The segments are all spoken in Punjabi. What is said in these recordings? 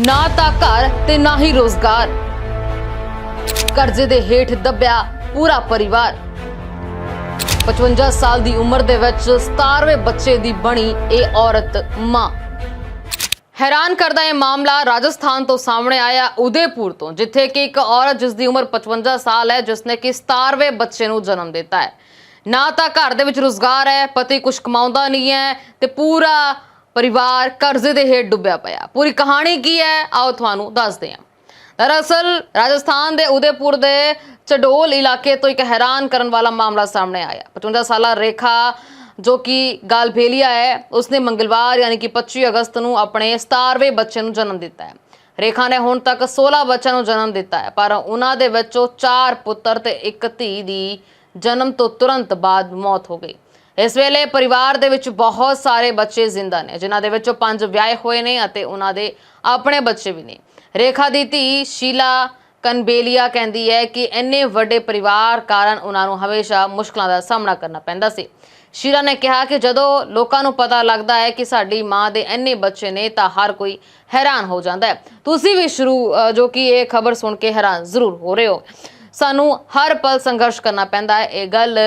ਨਾ ਤਾਂ ਘਰ ਤੇ ਨਾ ਹੀ ਰੋਜ਼ਗਾਰ। ਕਰਜ਼ੇ ਦੇ ਹੇਠ ਦੱਬਿਆ ਪੂਰਾ ਪਰਿਵਾਰ। 55 ਸਾਲ ਦੀ ਉਮਰ ਦੇ ਵਿੱਚ 17ਵੇਂ ਬੱਚੇ ਦੀ ਬਣੀ ਇਹ ਔਰਤ ਮਾਂ। ਹੈਰਾਨ ਕਰਦਾ ਇਹ ਮਾਮਲਾ ਰਾਜਸਥਾਨ ਤੋਂ ਸਾਹਮਣੇ ਆਇਆ ਉਦੈਪੁਰ ਤੋਂ, ਜਿੱਥੇ ਕਿ ਇੱਕ ਔਰਤ ਜਿਸ ਦੀ ਉਮਰ 55 ਸਾਲ ਹੈ, ਜਿਸ ਨੇ ਕਿ 17ਵੇਂ ਬੱਚੇ ਨੂੰ ਜਨਮ ਦਿੱਤਾ ਹੈ। ਨਾ ਤਾਂ ਘਰ ਦੇ ਵਿੱਚ ਰੋਜ਼ਗਾਰ ਹੈ, ਪਤੀ ਕੁਝ ਕਮਾਉਂਦਾ ਨਹੀਂ ਹੈ ਤੇ ਪੂਰਾ ਪਰਿਵਾਰ ਕਰਜ਼ੇ ਦੇ ਹੇਠ ਡੁੱਬਿਆ ਪਿਆ। ਪੂਰੀ ਕਹਾਣੀ ਕੀ ਹੈ? ਆਓ ਤੁਹਾਨੂੰ ਦੱਸਦੇ ਹਾਂ। ਦਰਅਸਲ ਰਾਜਸਥਾਨ ਦੇ ਉਦੈਪੁਰ ਦੇ ਚਡੋਲ ਇਲਾਕੇ ਤੋਂ ਇੱਕ ਹੈਰਾਨ ਕਰਨ ਵਾਲਾ ਮਾਮਲਾ ਸਾਹਮਣੇ ਆਇਆ। 55 ਸਾਲਾ ਰੇਖਾ, ਜੋ ਕਿ ਗਾਲਭੇਲੀਆ ਹੈ, ਉਸਨੇ ਮੰਗਲਵਾਰ ਯਾਨੀ ਕਿ 25 ਅਗਸਤ ਨੂੰ ਆਪਣੇ 17ਵੇਂ ਬੱਚੇ ਨੂੰ ਜਨਮ ਦਿੱਤਾ ਹੈ। ਰੇਖਾ ਨੇ ਹੁਣ ਤੱਕ 16 ਬੱਚਿਆਂ ਨੂੰ ਜਨਮ ਦਿੱਤਾ ਹੈ, ਪਰ ਉਹਨਾਂ ਦੇ ਵਿੱਚੋਂ 4 ਪੁੱਤਰ ਤੇ ਇੱਕ ਧੀ ਦੀ ਜਨਮ ਤੋਂ ਤੁਰੰਤ ਬਾਅਦ ਮੌਤ ਹੋ ਗਈ। ਇਸ ਵੇਲੇ ਪਰਿਵਾਰ ਦੇ ਵਿੱਚ ਬਹੁਤ ਸਾਰੇ ਬੱਚੇ ਜ਼ਿੰਦਾ ਨੇ, ਜਿਨ੍ਹਾਂ ਦੇ ਵਿੱਚੋਂ ਪੰਜ ਵਿਆਹੇ ਹੋਏ ਨੇ ਅਤੇ ਉਹਨਾਂ ਦੇ ਆਪਣੇ ਬੱਚੇ ਵੀ ਨੇ। ਰੇਖਾ ਦੀ ਧੀ ਸ਼ੀਲਾ ਕਨਬੇਲੀਆ ਕਹਿੰਦੀ ਹੈ ਕਿ ਇੰਨੇ ਵੱਡੇ ਪਰਿਵਾਰ ਕਾਰਨ ਉਹਨਾਂ ਨੂੰ ਹਮੇਸ਼ਾ ਮੁਸ਼ਕਲਾਂ ਦਾ ਸਾਹਮਣਾ ਕਰਨਾ ਪੈਂਦਾ ਸੀ। ਸ਼ੀਲਾ ਨੇ ਕਿਹਾ ਕਿ ਜਦੋਂ ਲੋਕਾਂ ਨੂੰ ਪਤਾ ਲੱਗਦਾ ਹੈ ਕਿ ਸਾਡੀ ਮਾਂ ਦੇ ਇੰਨੇ ਬੱਚੇ ਨੇ ਤਾਂ ਹਰ ਕੋਈ ਹੈਰਾਨ ਹੋ ਜਾਂਦਾ ਹੈ। ਤੁਸੀਂ ਵੀ ਸ਼ੁਰੂ ਜੋ ਕਿ ਇਹ ਖਬਰ ਸੁਣ ਕੇ ਹੈਰਾਨ ਜ਼ਰੂਰ ਹੋ ਰਹੇ ਹੋ। ਸਾਨੂੰ ਹਰ ਪਲ ਸੰਘਰਸ਼ ਕਰਨਾ ਪੈਂਦਾ ਹੈ, ਇਹ ਗੱਲ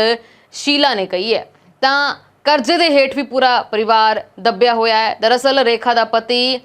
ਸ਼ੀਲਾ ਨੇ ਕਹੀ ਹੈ। ਤਾਂ ਕਰਜ਼ੇ ਦੇ ਹੇਠ ਵੀ ਪੂਰਾ ਪਰਿਵਾਰ ਦੱਬਿਆ ਹੋਇਆ ਹੈ। ਦਰਅਸਲ ਰੇਖਾ ਦਾ ਪਤੀ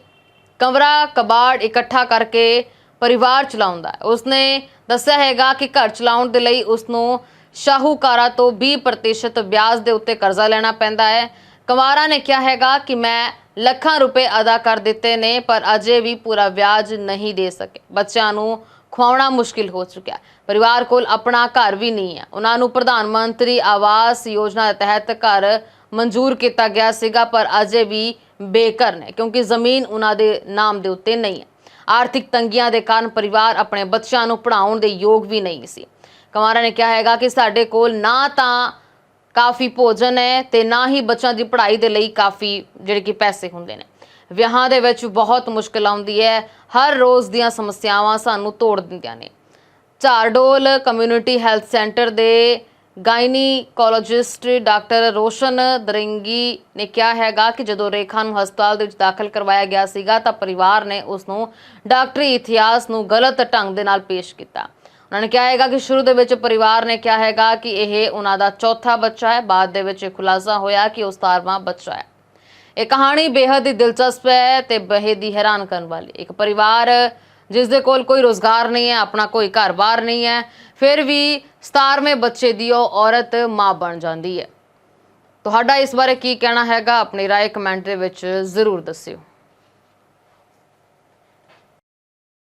ਕਮਰਾ, ਕਬਾੜ ਇਕੱਠਾ ਕਰਕੇ ਪਰਿਵਾਰ ਚਲਾਉਂਦਾ ਹੈ। ਉਸਨੇ ਦੱਸਿਆ ਹੈਗਾ ਕਿ ਘਰ ਚਲਾਉਣ ਦੇ ਲਈ ਉਸਨੂੰ ਸ਼ਾਹੂਕਾਰਾਂ ਤੋਂ 20% ਵਿਆਜ ਦੇ ਉੱਤੇ ਕਰਜ਼ਾ ਲੈਣਾ ਪੈਂਦਾ ਹੈ। ਕੁਮਾਰਾ ਨੇ ਕਿਹਾ ਹੈਗਾ ਕਿ ਮੈਂ ਲੱਖਾਂ ਰੁਪਏ ਅਦਾ ਕਰ ਦਿੱਤੇ ਨੇ, ਪਰ ਅਜੇ ਵੀ ਪੂਰਾ ਵਿਆਜ ਨਹੀਂ ਦੇ ਸਕੇ। ਬੱਚਿਆਂ ਨੂੰ ਖਵਾਉਣਾ ਮੁਸ਼ਕਿਲ ਹੋ ਚੁੱਕਿਆ ਪਰਿਵਾਰ ਕੋਲ ਆਪਣਾ ਘਰ ਵੀ ਨਹੀਂ ਹੈ। ਉਹਨਾਂ ਨੂੰ ਪ੍ਰਧਾਨ ਮੰਤਰੀ ਆਵਾਸ ਯੋਜਨਾ ਦੇ ਤਹਿਤ ਘਰ ਮਨਜ਼ੂਰ ਕੀਤਾ ਗਿਆ ਸੀਗਾ, ਪਰ ਅਜੇ ਵੀ ਬੇਘਰ ਨੇ, ਕਿਉਂਕਿ ਜ਼ਮੀਨ ਉਹਨਾਂ ਦੇ ਨਾਮ ਦੇ ਉੱਤੇ ਨਹੀਂ ਹੈ। ਆਰਥਿਕ ਤੰਗੀਆਂ ਦੇ ਕਾਰਨ ਪਰਿਵਾਰ ਆਪਣੇ ਬੱਚਿਆਂ ਨੂੰ ਪੜ੍ਹਾਉਣ ਦੇ ਯੋਗ ਵੀ ਨਹੀਂ ਸੀ। ਕੁਮਾਰਾ ਨੇ ਕਿਹਾ ਹੈਗਾ ਕਿ ਸਾਡੇ ਕੋਲ ਨਾ ਤਾਂ ਕਾਫੀ ਭੋਜਨ ਹੈ ਤੇ ਨਾ ਹੀ ਬੱਚਿਆਂ ਦੀ ਪੜ੍ਹਾਈ ਦੇ ਲਈ ਕਾਫੀ, ਜਿਹੜੇ ਕਿ ਪੈਸੇ ਹੁੰਦੇ ਨੇ। ਵਿਆਹਾਂ ਦੇ ਵਿੱਚ ਬਹੁਤ ਮੁਸ਼ਕਲ ਆਉਂਦੀ ਹੈ। ਹਰ ਰੋਜ਼ ਦੀਆਂ ਸਮੱਸਿਆਵਾਂ ਸਾਨੂੰ ਤੋੜ ਦਿੰਦੀਆਂ ਨੇ। ਝਾਰਡੋਲ ਕਮਿਊਨਿਟੀ ਹੈਲਥ ਸੈਂਟਰ ਦੇ ਗਾਇਨੀਕੋਲੋਜਿਸਟ ਡਾਕਟਰ ਰੋਸ਼ਨ ਦਰਿੰਗੀ ਨੇ ਕਿਹਾ ਹੈਗਾ ਕਿ ਜਦੋਂ ਰੇਖਾ ਨੂੰ ਹਸਪਤਾਲ ਦੇ ਵਿੱਚ ਦਾਖਲ ਕਰਵਾਇਆ ਗਿਆ ਸੀਗਾ ਤਾਂ ਪਰਿਵਾਰ ਨੇ ਉਸ ਨੂੰ ਡਾਕਟਰੀ ਇਤਿਹਾਸ ਨੂੰ ਗਲਤ ਢੰਗ ਦੇ ਨਾਲ ਪੇਸ਼ ਕੀਤਾ। ਉਹਨਾਂ ਨੇ ਕਿਹਾ ਹੈਗਾ ਕਿ ਸ਼ੁਰੂ ਦੇ ਵਿੱਚ ਪਰਿਵਾਰ ਨੇ ਕਿਹਾ ਹੈਗਾ ਕਿ ਇਹ ਉਹਨਾਂ ਦਾ ਚੌਥਾ ਬੱਚਾ ਹੈ। ਬਾਅਦ ਦੇ ਵਿੱਚ ਇਹ ਖੁਲਾਸਾ ਹੋਇਆ ਕਿ ਉਹ 17ਵਾਂ ਬੱਚਾ ਹੈ। ਇਹ ਕਹਾਣੀ ਬੇहद ਹੀ ਦਿਲਚਸਪ ਹੈ ਤੇ ਬੇहद ਹੀ ਹੈਰਾਨ ਕਰਨ ਵਾਲੀ। ਇੱਕ ਪਰਿਵਾਰ ਜਿਸ ਦੇ ਕੋਲ ਕੋਈ ਰੋਜ਼ਗਾਰ ਨਹੀਂ ਹੈ, ਆਪਣਾ ਕੋਈ ਘਰ-ਬਾਰ ਨਹੀਂ ਹੈ, ਫਿਰ ਵੀ 17ਵੇਂ ਬੱਚੇ ਦੀ ਉਹ ਔਰਤ ਮਾਂ ਬਣ ਜਾਂਦੀ ਹੈ। ਤੁਹਾਡਾ ਇਸ ਬਾਰੇ ਕੀ ਕਹਿਣਾ ਹੈਗਾ? ਆਪਣੀ رائے ਕਮੈਂਟ ਦੇ ਵਿੱਚ ਜ਼ਰੂਰ ਦੱਸਿਓ।